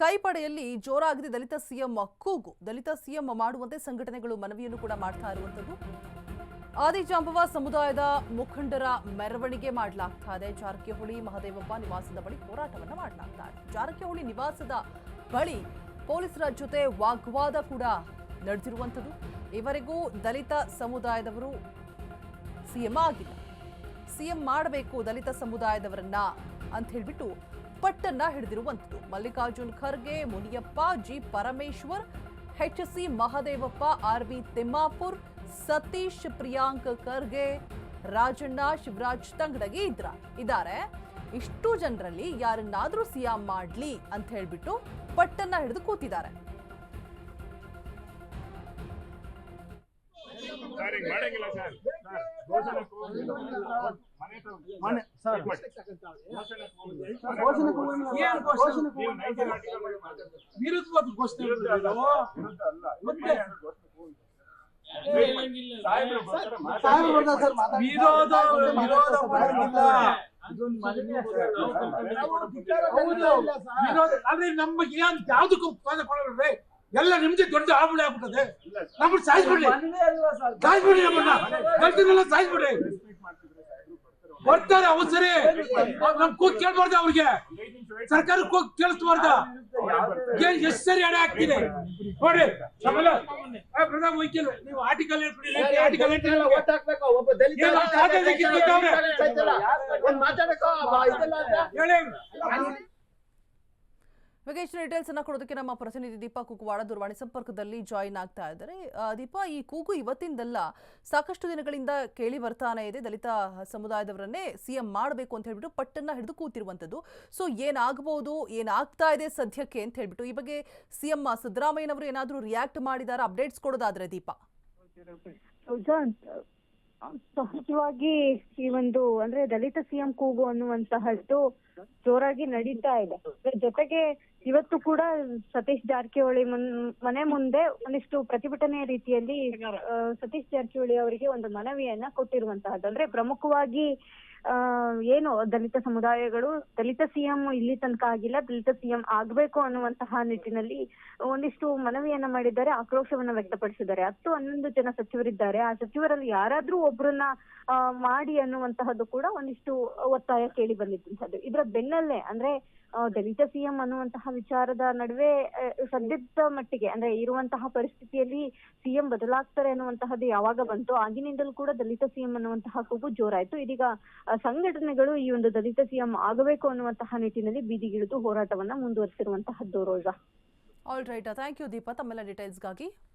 ಕೈಪಡೆಯಲ್ಲಿ ಜೋರಾಗಿದೆ ದಲಿತ CM ಕೂಗು. ದಲಿತ CM ಮಾಡುವಂತೆ ಸಂಘಟನೆಗಳು ಮನವಿಯನ್ನು ಕೂಡ ಮಾಡ್ತಾ ಇರುವಂಥದ್ದು. ಆದಿಜಾಂಬವ ಸಮುದಾಯದ ಮುಖಂಡರ ಮೆರವಣಿಗೆ ಮಾಡಲಾಗ್ತಾ ಇದೆ. ಜಾರಕಿಹೊಳಿ ಮಹದೇವಪ್ಪ ನಿವಾಸದ ಬಳಿ ಹೋರಾಟವನ್ನು ಮಾಡಲಾಗ್ತಾ ಇದೆ ಜಾರಕಿಹೊಳಿ ನಿವಾಸದ ಬಳಿ ಪೊಲೀಸರ ಜೊತೆ ವಾಗ್ವಾದ ಕೂಡ ನಡೆದಿರುವಂಥದ್ದು. ಇವರೆಗೂ ದಲಿತ ಸಮುದಾಯದವರು ಸಿಎಂ ಆಗಿಲ್ಲ. ಸಿಎಂ ಮಾಡಬೇಕು ದಲಿತ ಸಮುದಾಯದವರನ್ನ ಅಂತ ಹೇಳ್ಬಿಟ್ಟು ಪಟ್ಟನ್ನ ಹಿಡಿದಿರುವಂಥದ್ದು. Mallikarjun Kharge, Muniyappa, G. Parameshwar, H. C. Mahadevappa, R. V. Timmapur, Satish Priyank Kharge, Rajanna Shivaraj Tangadagi ಇದ್ರ. ಇದ್ದಾರೆ ಇಷ್ಟು ಜನರಲ್ಲಿ ಯಾರನ್ನಾದ್ರೂ ಸಿಎಂ ಮಾಡ್ಲಿ ಅಂತ ಹೇಳ್ಬಿಟ್ಟು ಪಟ್ಟನ್ನ ಹಿಡಿದು ಕೂತಿದ್ದಾರೆ. ಸರ್. ವಿರುದ್ಧವಾದ ಘೋಷಣೆ. ವಿರೋಧ ವಿರೋಧ ಆದ್ರೆ ನಮಗೆ ಯಾವ್ದಕ್ಕೂ ಪದ ಕೊಡಬೇಡ್ರಿ ಎಲ್ಲ ನಿಮ್ದೇ ದೊಡ್ಡ ಆಬಳಿ ಆಗ್ಬಿಟ್ಟದೆ. ನಮ್ಮನ್ನ ಸಾಯಿಸ್ಬಿಡ್ರಿ ಸಾಯಿಸ್ಬಿಡ್ರಿ ನಮ್ಮನ್ನ ದಲಿತರೆಲ್ಲ ಸಾಯಿಸ್ಬಿಡ್ರಿ ಬರ್ತಾರೆ ಅವ್ರು. ಸರಿ ನಮ್ ಕೂಗ್ ಕೇಳ್ಬಾರ್ದ ಅವ್ರಿಗೆ. ಸರ್ಕಾರ ಕೂಗ್ ಕೇಳಿಸ್ಬಾರ್ದ. ಏನ್ ಎಷ್ಟು ಸರಿ ಅಡೆ ಆಗ್ತಿದೆ ನೋಡಿ ನಮ್ಮೆಲ್ಲ ಪ್ರಧಾನ ವಕೀಲ ನೀವು ಆರ್ಟಿಕಲ್ ಹೇಳ್ಬಿಡಿ ಆರ್ಟಿಕಲ್ ಹೇಳ್ತೀರಲ್ಲ ಇವಾಗ ಡೀಟೇಲ್ಸ್ ಅನ್ನ ಕೊಡೋದಕ್ಕೆ ನಮ್ಮ ಪ್ರತಿನಿಧಿ ದೀಪಾ ಕುಕುವಾಡ ದೂರವಾಣಿ ಸಂಪರ್ಕದಲ್ಲಿ ಜಾಯಿನ್ ಆಗ್ತಾ ಇದ್ದಾರೆ. ದೀಪಾ, ಈ ಕೂಗು ಇವತ್ತಿಂದಲ್ಲ ಸಾಕಷ್ಟು ದಿನಗಳಿಂದ ಕೇಳಿ ಬರ್ತಾನೆ ಇದೆ. ದಲಿತ ಸಮುದಾಯದವರನ್ನೇ ಸಿಎಂ ಮಾಡಬೇಕು ಅಂತ ಹೇಳ್ಬಿಟ್ಟು ಪಟ್ಟನ್ನ ಹಿಡಿದು ಕೂತಿರುವಂತದ್ದು ಸೊ ಏನಾಗಬಹುದು ಏನಾಗ್ತಾ ಇದೆ ಸದ್ಯಕ್ಕೆ ಅಂತ ಹೇಳ್ಬಿಟ್ಟು ಈ ಬಗ್ಗೆ ಸಿಎಂ ಸಿದ್ದರಾಮಯ್ಯನವರು ಏನಾದರೂ ರಿಯಾಕ್ಟ್ ಮಾಡಿದಾರ ಅಪ್ಡೇಟ್ಸ್ ಕೊಡೋದಾದ್ರೆ ದೀಪಾ? ಸಹಜವಾಗಿ ಈ ಒಂದು, ಅಂದ್ರೆ ದಲಿತ ಸಿಎಂ ಕೂಗು ಅನ್ನುವಂತಹದ್ದು ಜೋರಾಗಿ ನಡೀತಾ ಇದೆ. ಜೊತೆಗೆ ಇವತ್ತು ಕೂಡ ಸತೀಶ್ ಜಾರಕಿಹೊಳಿ ಮುನ್- ಮುಂದೆ ಒಂದಿಷ್ಟು ಪ್ರತಿಭಟನೆ ರೀತಿಯಲ್ಲಿ ಸತೀಶ್ ಜಾರಕಿಹೊಳಿ ಅವರಿಗೆ ಒಂದು ಮನವಿಯನ್ನ ಕೊಟ್ಟಿರುವಂತಹದ್ದು. ಅಂದ್ರೆ ಪ್ರಮುಖವಾಗಿ ಏನು ದಲಿತ ಸಮುದಾಯಗಳು ದಲಿತ ಸಿಎಂ ಇಲ್ಲಿ ತನಕ ಆಗಿಲ್ಲ ದಲಿತ ಸಿಎಂ ಆಗ್ಬೇಕು ಅನ್ನುವಂತಹ ನಿಟ್ಟಿನಲ್ಲಿ ಒಂದಿಷ್ಟು ಮನವಿಯನ್ನ ಮಾಡಿದ್ದಾರೆ ಆಕ್ರೋಶವನ್ನ ವ್ಯಕ್ತಪಡಿಸಿದ್ದಾರೆ. ಹತ್ತು ಹನ್ನೊಂದು ಜನ ಸಚಿವರಿದ್ದಾರೆ. ಆ ಸಚಿವರಲ್ಲಿ ಯಾರಾದ್ರೂ ಒಬ್ಬರನ್ನ ಆ, ಮಾಡಿ ಅನ್ನುವಂತಹದ್ದು ಕೂಡ ಒಂದಿಷ್ಟು ಒತ್ತಾಯ ಕೇಳಿ ಬಂದಿದ್ದಂಥದ್ದು. ಇದರ ಬೆನ್ನಲ್ಲೇ ಅಂದ್ರೆ ಆ, ದಲಿತ ಸಿಎಂ ಅನ್ನುವಂತಹ ವಿಚಾರದ ನಡುವೆ ಆ, ಸದ್ಯದ ಮಟ್ಟಿಗೆ ಅಂದ್ರೆ ಇರುವಂತಹ ಪರಿಸ್ಥಿತಿಯಲ್ಲಿ ಸಿಎಂ ಬದಲಾಗ್ತಾರೆ ಅನ್ನುವಂತಹದ್ದು ಯಾವಾಗ ಬಂತು ಆಗಿನಿಂದಲೂ ಕೂಡ ದಲಿತ ಸಿಎಂ ಅನ್ನುವಂತಹ ಕೂಗು ಜೋರಾಯ್ತು. ಇದೀಗ ಆ, ಸಂಘಟನೆಗಳು ಈ ಒಂದು ದಲಿತ ಸಿಎಂ ಆಗಬೇಕು ಅನ್ನುವಂತಹ ನಿಟ್ಟಿನಲ್ಲಿ ಬೀದಿಗಿಳಿದು ಹೋರಾಟವನ್ನ ಮುಂದುವರಿಸಿರುವಂತಹದ್ದು Roja. All right thank you Deepa ತಮ್ಮೆಲ್ಲ ಡೀಟೇಲ್ಸ್ಗಾಗಿ